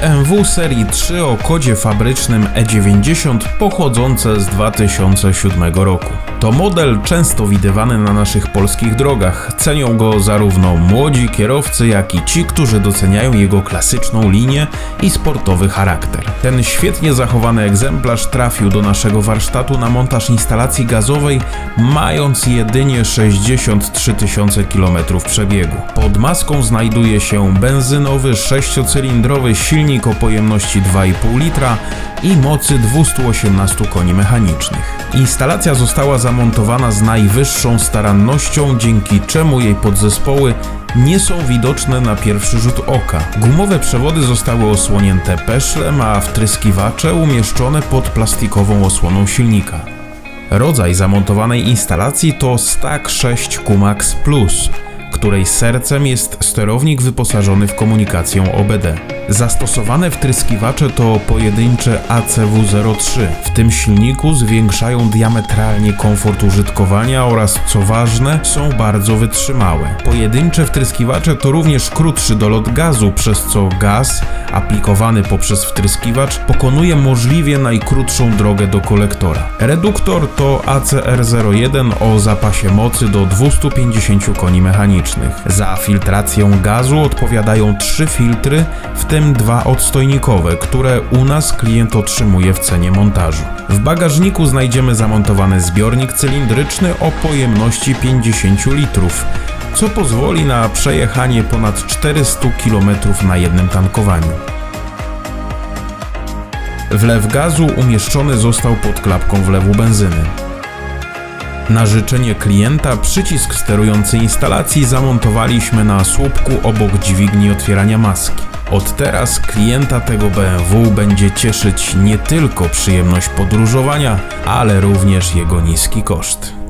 BMW serii 3 o kodzie fabrycznym E90 pochodzące z 2007 roku. To model często widywany na naszych polskich drogach. Cenią go zarówno młodzi kierowcy, jak i ci, którzy doceniają jego klasyczną linię i sportowy charakter. Ten świetnie zachowany egzemplarz trafił do naszego warsztatu na montaż instalacji gazowej, mając jedynie 63 tysiące km przebiegu. Pod maską znajduje się benzynowy sześciocylindrowy silnik o pojemności 2,5 litra i mocy 218 koni mechanicznych. Instalacja została zamontowana z najwyższą starannością, dzięki czemu jej podzespoły nie są widoczne na pierwszy rzut oka. Gumowe przewody zostały osłonięte peszlem, a wtryskiwacze umieszczone pod plastikową osłoną silnika. Rodzaj zamontowanej instalacji to Stack 6 Kumax Plus, której sercem jest sterownik wyposażony w komunikację OBD. Zastosowane wtryskiwacze to pojedyncze ACW03. W tym silniku zwiększają diametralnie komfort użytkowania oraz, co ważne, są bardzo wytrzymałe. Pojedyncze wtryskiwacze to również krótszy dolot gazu, przez co gaz aplikowany poprzez wtryskiwacz pokonuje możliwie najkrótszą drogę do kolektora. Reduktor to ACR01 o zapasie mocy do 250 koni mechanicznych. Za filtrację gazu odpowiadają trzy filtry, w tym dwa odstojnikowe, które u nas klient otrzymuje w cenie montażu. W bagażniku znajdziemy zamontowany zbiornik cylindryczny o pojemności 50 litrów, co pozwoli na przejechanie ponad 400 km na jednym tankowaniu. Wlew gazu umieszczony został pod klapką wlewu benzyny. Na życzenie klienta przycisk sterujący instalacji zamontowaliśmy na słupku obok dźwigni otwierania maski. Od teraz klienta tego BMW będzie cieszyć nie tylko przyjemność podróżowania, ale również jego niski koszt.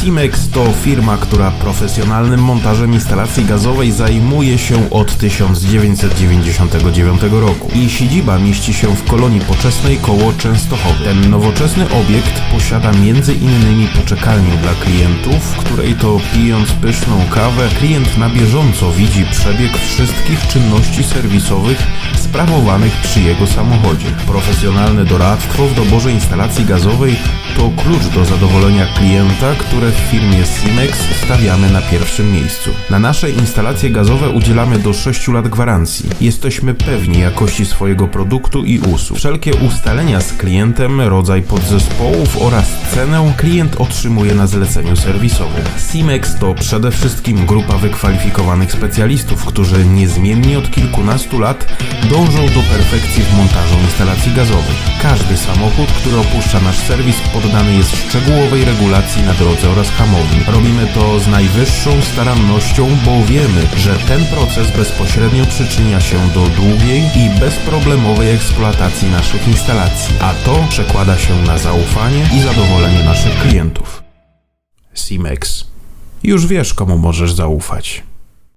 Simex to firma, która profesjonalnym montażem instalacji gazowej zajmuje się od 1999 roku. Jej siedziba mieści się w kolonii poczesnej koło Częstochowy. Ten nowoczesny obiekt posiada innymi poczekalnię dla klientów, której to pijąc pyszną kawę, klient na bieżąco widzi przebieg wszystkich czynności serwisowych sprawowanych przy jego samochodzie. Profesjonalne doradztwo w doborze instalacji gazowej to klucz do zadowolenia klienta, które w firmie Simex stawiamy na pierwszym miejscu. Na nasze instalacje gazowe udzielamy do 6 lat gwarancji. Jesteśmy pewni jakości swojego produktu i usług. Wszelkie ustalenia z klientem, rodzaj podzespołów oraz cenę klient otrzymuje na zleceniu serwisowym. Simex to przede wszystkim grupa wykwalifikowanych specjalistów, którzy niezmiennie od kilkunastu lat dążą do perfekcji w montażu instalacji gazowych. Każdy samochód, który opuszcza nasz serwis poddany jest szczegółowej regulacji na drodze oraz hamowni. Robimy to z najwyższą starannością, bo wiemy, że ten proces bezpośrednio przyczynia się do długiej i bezproblemowej eksploatacji naszych instalacji, a to przekłada się na zaufanie i zadowolenie naszych klientów. Simex. Już wiesz, komu możesz zaufać.